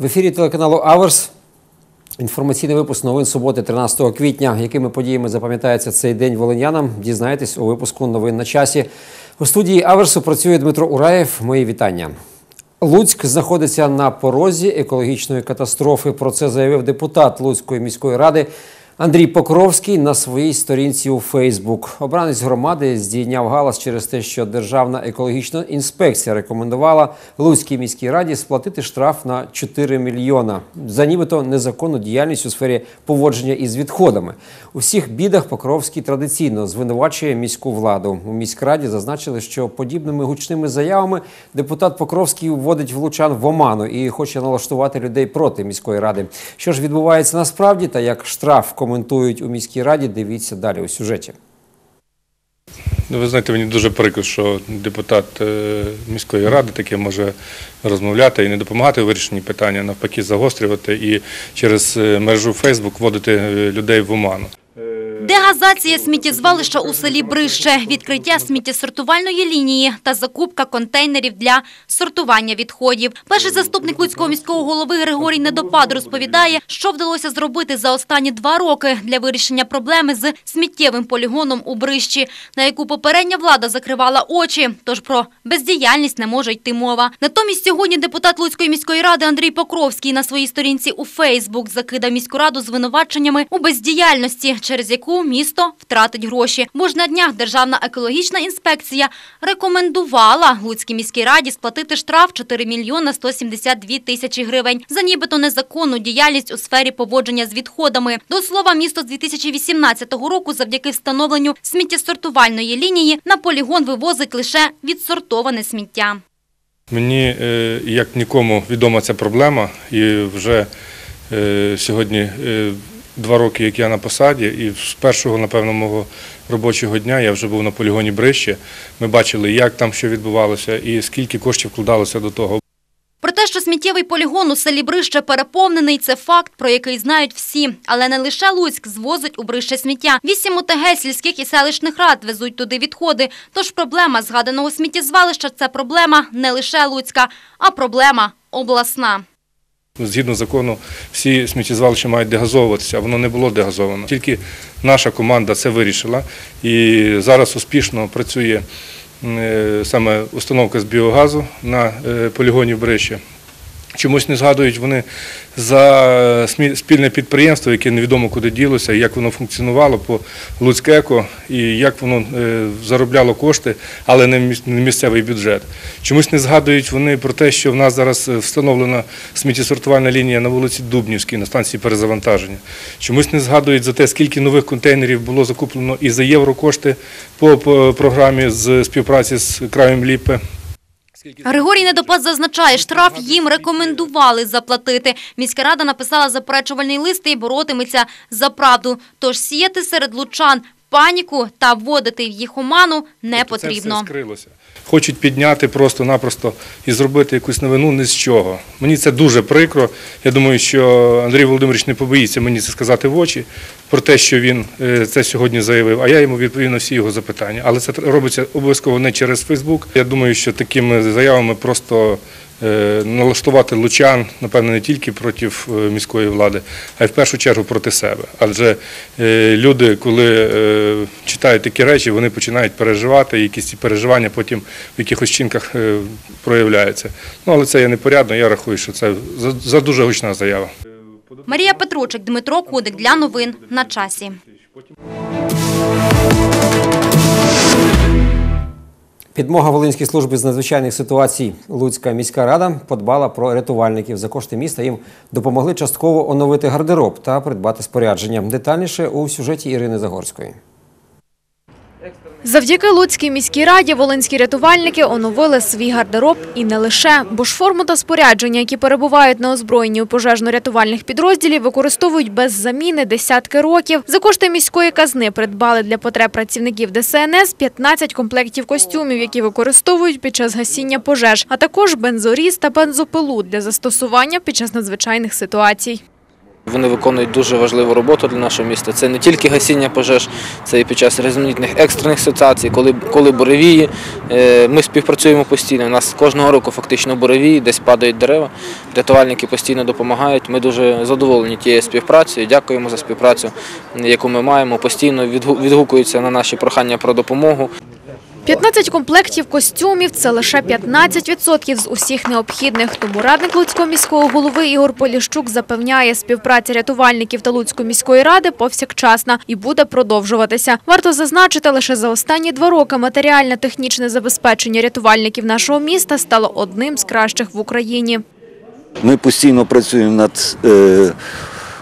В ефірі телеканалу Аверс. Інформаційний випуск новин суботи, 13 квітня. Якими подіями запам'ятається цей день волинянам? Дізнаєтесь у випуску новин на часі. У студії Аверсу працює Дмитро Ураєв. Мої вітання. Луцьк знаходиться на порозі екологічної катастрофи. Про це заявив депутат Луцької міської ради Андрій Покровський на своїй сторінці у Фейсбук. Обранець громади здійняв галас через те, що Державна екологічна інспекція рекомендувала Луцькій міській раді сплатити штраф на 4 мільйона за нібито незаконну діяльність у сфері поводження із відходами. У всіх бідах Покровський традиційно звинувачує міську владу. У міськраді зазначили, що подібними гучними заявами депутат Покровський вводить влучан в оману і хоче налаштувати людей проти міської ради. Що ж відбувається насправді, та як штраф коментують у міській раді, дивіться далі у сюжеті. Ну, ви знаєте, мені дуже прикро, що депутат е, міської ради таке може розмовляти і не допомагати у вирішенні питання, навпаки, загострювати і через е, мережу Фейсбук вводити е, людей в оману. Дегазація сміттєзвалища у селі Брище, відкриття сміттєсортувальної лінії та закупка контейнерів для сортування відходів. Перший заступник Луцького міського голови Григорій Недопад розповідає, що вдалося зробити за останні два роки для вирішення проблеми з сміттєвим полігоном у Брищі, на яку попередня влада закривала очі. Тож про бездіяльність не може йти мова. Натомість сьогодні депутат Луцької міської ради Андрій Покровський на своїй сторінці у Фейсбук закидав міську раду звинуваченнями у бездіяльності, через яку місто втратить гроші. Бо ж на днях Державна екологічна інспекція рекомендувала Луцькій міській раді сплатити штраф 4 мільйона 172 тисячі гривень за нібито незаконну діяльність у сфері поводження з відходами. До слова, місто з 2018 року завдяки встановленню сміттєсортувальної лінії на полігон вивозить лише відсортоване сміття. Мені е, як нікому відома ця проблема, і вже е, сьогодні е, два роки, як я на посаді, і з першого, напевно, мого робочого дня я вже був на полігоні Брище. Ми бачили, як там що відбувалося і скільки коштів вкладалося до того. Про те, що сміттєвий полігон у селі Брище переповнений, це факт, про який знають всі. Але не лише Луцьк звозить у Брище сміття. Вісім ОТГ сільських і селищних рад везуть туди відходи. Тож проблема згаданого сміттєзвалища – це проблема не лише Луцька, а проблема обласна. Згідно закону, всі сміттєзвалища мають дегазовуватися, а воно не було дегазовано. Тільки наша команда це вирішила. І зараз успішно працює е, саме установка з біогазу на е, полігоні в Брище. Чомусь не згадують вони за спільне підприємство, яке невідомо куди ділося, як воно функціонувало по Луцьке-Еко і як воно е, заробляло кошти, але не місцевий бюджет. Чомусь не згадують вони про те, що в нас зараз е, встановлена сміттєсортувальна лінія на вулиці Дубнівській, на станції перезавантаження. Чомусь не згадують за те, скільки нових контейнерів було закуплено і за єврокошти по, по програмі з співпраці з краєм Ліпе. Григорій Недопас зазначає, штраф їм рекомендували заплатити. Міська рада написала заперечувальний лист і боротиметься за правду. Тож сіяти серед лучан паніку та вводити в їх оману не Тобто Це потрібно. все скрилося. Хочуть підняти просто-напросто і зробити якусь новину не з чого. Мені це дуже прикро. Я думаю, що Андрій Володимирович не побоїться мені це сказати в очі про те, що він е, це сьогодні заявив, а я йому відповім на всі його запитання. Але це робиться обов'язково не через Фейсбук. Я думаю, що такими заявами просто налаштувати лучан, напевно, не тільки проти е, міської влади, а й в першу чергу проти себе. Адже е, люди, коли е, читають такі речі, вони починають переживати, якісь ці переживання потім в якихось чинках е, проявляються. Ну, але це є непорядно, я рахую, що це за- дуже гучна заява. Марія Петручик, Дмитро Кудик для новин на часі. Підмога Волинській служби з надзвичайних ситуацій Луцька міська рада подбала про рятувальників. За кошти міста їм допомогли частково оновити гардероб та придбати спорядження. Детальніше у сюжеті Ірини Загорської. Завдяки Луцькій міській раді волинські рятувальники оновили свій гардероб і не лише, бо ж форму та спорядження, які перебувають на озброєнні у пожежно-рятувальних підрозділів, використовують без заміни десятки років. За кошти міської казни придбали для потреб працівників ДСНС 15 комплектів костюмів, які використовують під час гасіння пожеж, а також бензоріз та бензопилу для застосування під час надзвичайних ситуацій. Вони виконують дуже важливу роботу для нашого міста. Це не тільки гасіння пожеж, це і під час різноманітних екстрених ситуацій, коли, коли буревії. Е, Ми співпрацюємо постійно. У нас кожного року фактично буревії, десь падають дерева. Рятувальники постійно допомагають. Ми дуже задоволені тією співпрацею. Дякуємо за співпрацю, яку ми маємо. Постійно відгукуються на наші прохання про допомогу. 15 комплектів костюмів – це лише 15% з усіх необхідних. Тому радник Луцького міського голови Ігор Поліщук запевняє, співпраця рятувальників та Луцької міської ради повсякчасна і буде продовжуватися. Варто зазначити, лише за останні два роки матеріально-технічне забезпечення рятувальників нашого міста стало одним з кращих в Україні. Ми постійно працюємо над е,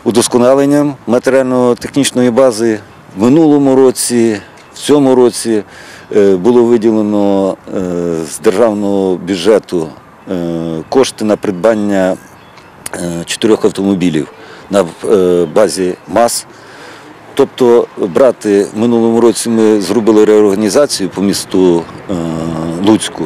удосконаленням матеріально-технічної бази. В минулому році, в цьому році було виділено е, з державного бюджету е, кошти на придбання е, чотирьох автомобілів на е, базі МАЗ. Тобто брати минулому році ми зробили реорганізацію по місту е, Луцьку.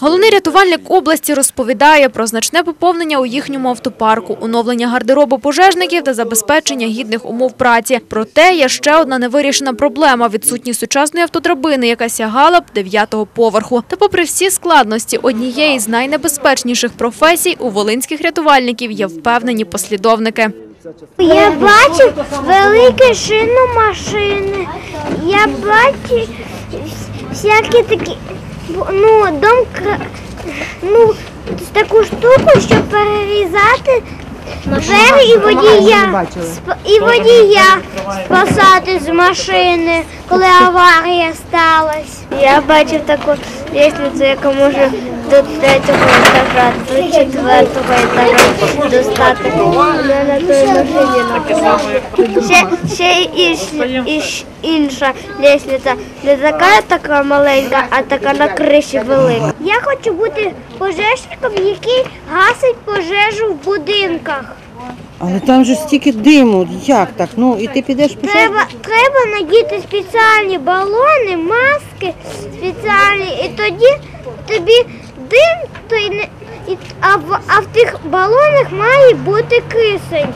Головний рятувальник області розповідає про значне поповнення у їхньому автопарку, оновлення гардеробу пожежників та забезпечення гідних умов праці. Проте є ще одна невирішена проблема – відсутність сучасної автодрабини, яка сягала б дев'ятого поверху. Та попри всі складності, однієї з найнебезпечніших професій у волинських рятувальників є впевнені послідовники. Я бачив великі шиномашини. Я бачив всякі такі, ну, дом, кра- ну, таку штуку, щоб перерізати двері і водія, і водія спасати з машини, коли аварія сталася. Я бачив таку лестницю, яка може до третього етажа, до четвертого етажа достати. Вона на той машині. Ще, ще інш, інш, інша лестниця. Не така така маленька, а така на криші велика. Я хочу бути пожежником, який гасить пожежу в будинках. Але там же стільки диму, як так? Ну і ти підеш пішов? Треба, треба надіти спеціальні балони, маски спеціальні, і тоді тобі дим, то й не, а, в, а в тих балонах має бути кисень.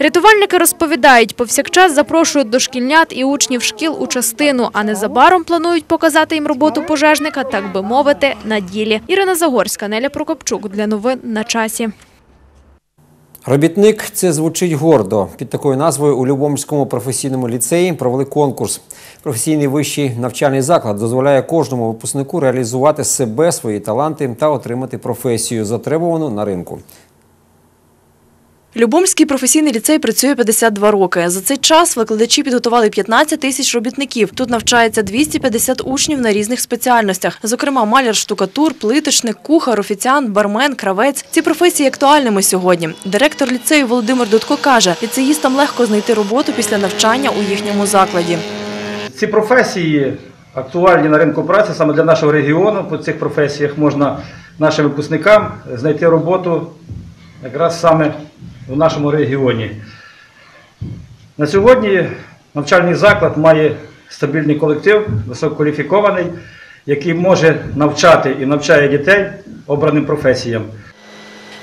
Рятувальники розповідають, повсякчас запрошують дошкільнят і учнів шкіл у частину, а незабаром планують показати їм роботу пожежника, так би мовити, на ділі. Ірина Загорська, Неля Прокопчук для новин на часі. Робітник це звучить гордо. Під такою назвою у Любомському професійному ліцеї провели конкурс. Професійний вищий навчальний заклад дозволяє кожному випускнику реалізувати себе, свої таланти та отримати професію, затребувану на ринку. Любомський професійний ліцей працює 52 роки. За цей час викладачі підготували 15 тисяч робітників. Тут навчається 250 учнів на різних спеціальностях. Зокрема, маляр, штукатур, плиточник, кухар, офіціант, бармен, кравець. Ці професії актуальними сьогодні. Директор ліцею Володимир Дудко каже, ліцеїстам легко знайти роботу після навчання у їхньому закладі. Ці професії актуальні на ринку праці саме для нашого регіону. По цих професіях можна нашим випускникам знайти роботу якраз саме в нашому регіоні. На сьогодні навчальний заклад має стабільний колектив, висококваліфікований, який може навчати і навчає дітей обраним професіям.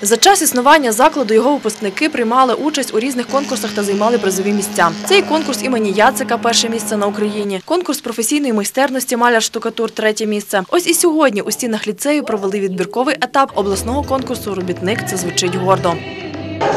За час існування закладу його випускники приймали участь у різних конкурсах та займали призові місця. Це і конкурс імені Яцика, перше місце на Україні, конкурс професійної майстерності маляр штукатур, третє місце. Ось і сьогодні у стінах ліцею провели відбірковий етап обласного конкурсу Робітник це звучить гордо.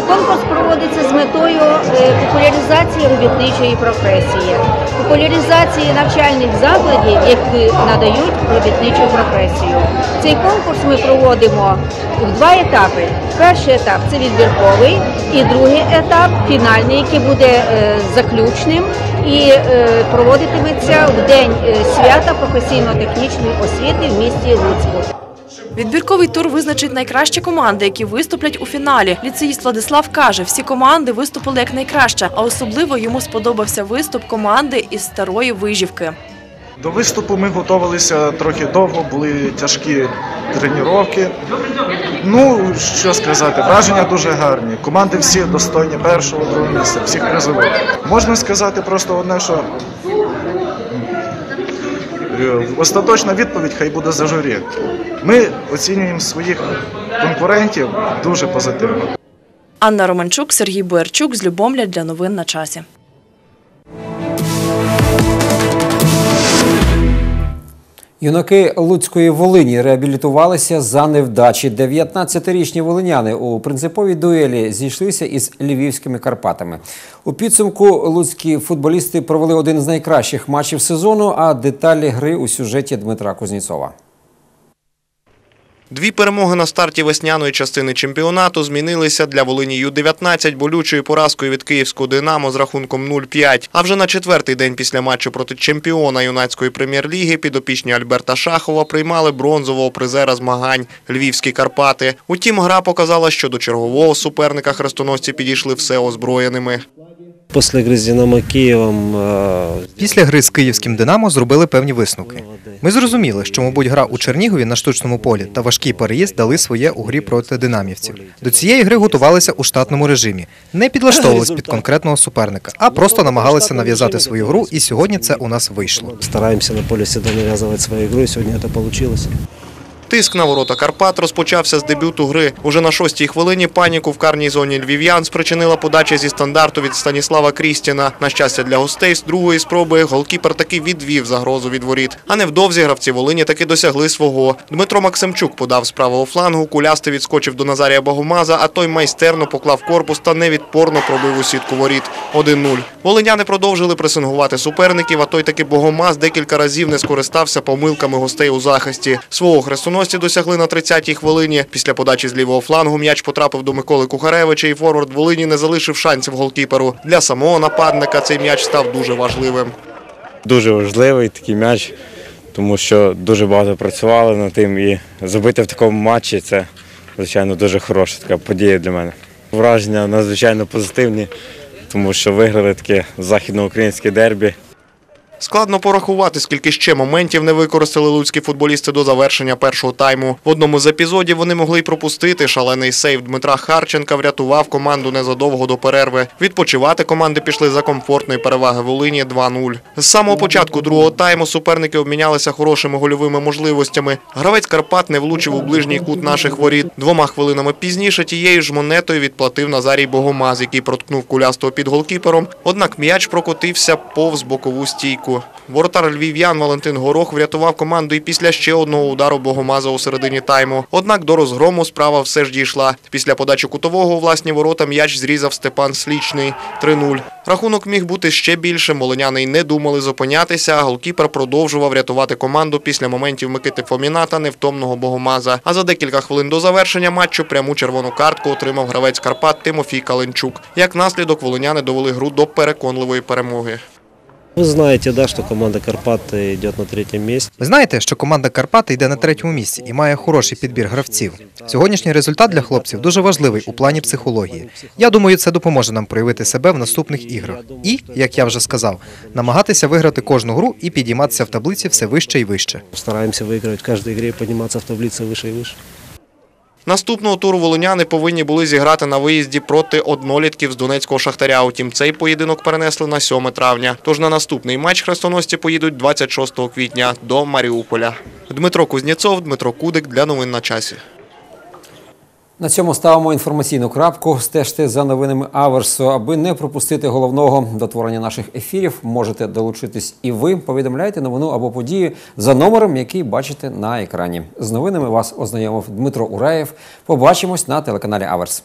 Конкурс проводиться з метою е, популяризації робітничої професії, популяризації навчальних закладів, які надають робітничу професію. Цей конкурс ми проводимо в два етапи. Перший етап це відбірковий, і другий етап фінальний, який буде е, заключним і е, проводитиметься в день свята професійно-технічної освіти в місті Луцьку. Відбірковий тур визначить найкращі команди, які виступлять у фіналі. Ліцеїст Владислав каже, всі команди виступили як найкраще, а особливо йому сподобався виступ команди із старої вижівки. До виступу ми готувалися трохи довго, були тяжкі тренування. Ну, що сказати, враження дуже гарні. Команди всі достойні першого, другого місця, всіх призових. Можна сказати просто одне, що остаточна відповідь хай буде за журі. Ми оцінюємо своїх конкурентів дуже позитивно. Анна Романчук, Сергій Буерчук з Любомля для новин на часі. Юнаки Луцької Волині реабілітувалися за невдачі. 19-річні волиняни у принциповій дуелі зійшлися із львівськими Карпатами. У підсумку луцькі футболісти провели один з найкращих матчів сезону. А деталі гри у сюжеті Дмитра Кузніцова. Дві перемоги на старті весняної частини чемпіонату змінилися для Волині Ю-19 болючою поразкою від київського «Динамо» з рахунком 0-5. А вже на четвертий день після матчу проти чемпіона юнацької прем'єр-ліги підопічні Альберта Шахова приймали бронзового призера змагань «Львівські Карпати». Утім, гра показала, що до чергового суперника хрестоносці підійшли все озброєними. Після гри з Динамо Києвом е, Після гри з київським Динамо зробили певні висновки. Ми зрозуміли, що, мабуть, гра у Чернігові на штучному полі та важкий переїзд дали своє у грі проти динамівців. До цієї гри готувалися у штатному режимі, не підлаштовувались під конкретного суперника, а просто намагалися нав'язати свою гру, і сьогодні це у нас вийшло. стараємося на полі всегда нав'язувати свою ігру, і сьогодні це вийшло. Тиск на ворота Карпат розпочався з дебюту гри. Уже на шостій хвилині паніку в карній зоні львів'ян спричинила подача зі стандарту від Станіслава Крістіна. На щастя для гостей з другої спроби голкіпер таки відвів загрозу від воріт. А невдовзі гравці Волині таки досягли свого. Дмитро Максимчук подав з правого флангу, кулястий відскочив до Назарія Богомаза, а той майстерно поклав корпус та невідпорно пробив у сітку воріт. 1-0. Волиняни продовжили пресингувати суперників, а той таки Богомаз декілька разів не скористався помилками гостей у захисті. Свого хрестоносця досягли на 30-й хвилині. Після подачі з лівого флангу м'яч потрапив до Миколи Кухаревича і форвард Волині не залишив шансів голкіперу. Для самого нападника цей м'яч став дуже важливим. Дуже важливий такий м'яч, тому що дуже багато працювали над тим і забити в такому матчі це, звичайно, дуже хороша така подія для мене. Враження надзвичайно позитивні, тому що виграли таке західноукраїнське дербі. Складно порахувати, скільки ще моментів не використали луцькі футболісти до завершення першого тайму. В одному з епізодів вони могли й пропустити. Шалений сейв Дмитра Харченка врятував команду незадовго до перерви. Відпочивати команди пішли за комфортної переваги Волині 2-0. З самого початку другого тайму суперники обмінялися хорошими гольовими можливостями. Гравець Карпат не влучив у ближній кут наших воріт. Двома хвилинами пізніше тією ж монетою відплатив Назарій Богомаз, який проткнув кулястого під голкіпером. Однак м'яч прокотився повз бокову стійку. Воротар львів'ян Валентин Горох врятував команду і після ще одного удару Богомаза у середині тайму. Однак до розгрому справа все ж дійшла. Після подачі кутового у власні ворота м'яч зрізав Степан Слічний. 3-0. Рахунок міг бути ще більшим. Волиняни й не думали зупинятися, а голкіпер продовжував рятувати команду після моментів Микити Фоміна та невтомного Богомаза. А за декілька хвилин до завершення матчу пряму червону картку отримав гравець Карпат Тимофій Каленчук. Як наслідок волиняни довели гру до переконливої перемоги. Ви знаєте, да, що команда Карпат йде на третьому місці. Ви знаєте, що команда Карпати йде на третьому місці і має хороший підбір гравців. Сьогоднішній результат для хлопців дуже важливий у плані психології. Я думаю, це допоможе нам проявити себе в наступних іграх. І, як я вже сказав, намагатися виграти кожну гру і підійматися в таблиці все вище і вище. Стараємося вигравати в кожній грі, підніматися в таблиці вище і вище. Наступного туру волиняни повинні були зіграти на виїзді проти однолітків з Донецького Шахтаря. Утім, цей поєдинок перенесли на 7 травня. Тож на наступний матч хрестоносці поїдуть 26 квітня до Маріуполя. Дмитро Кузнєцов, Дмитро Кудик для новин на часі. На цьому ставимо інформаційну крапку. Стежте за новинами Аверсу. Аби не пропустити головного до творення наших ефірів, можете долучитись і ви. Повідомляйте новину або подію за номером, який бачите на екрані. З новинами вас ознайомив Дмитро Ураєв. Побачимось на телеканалі Аверс.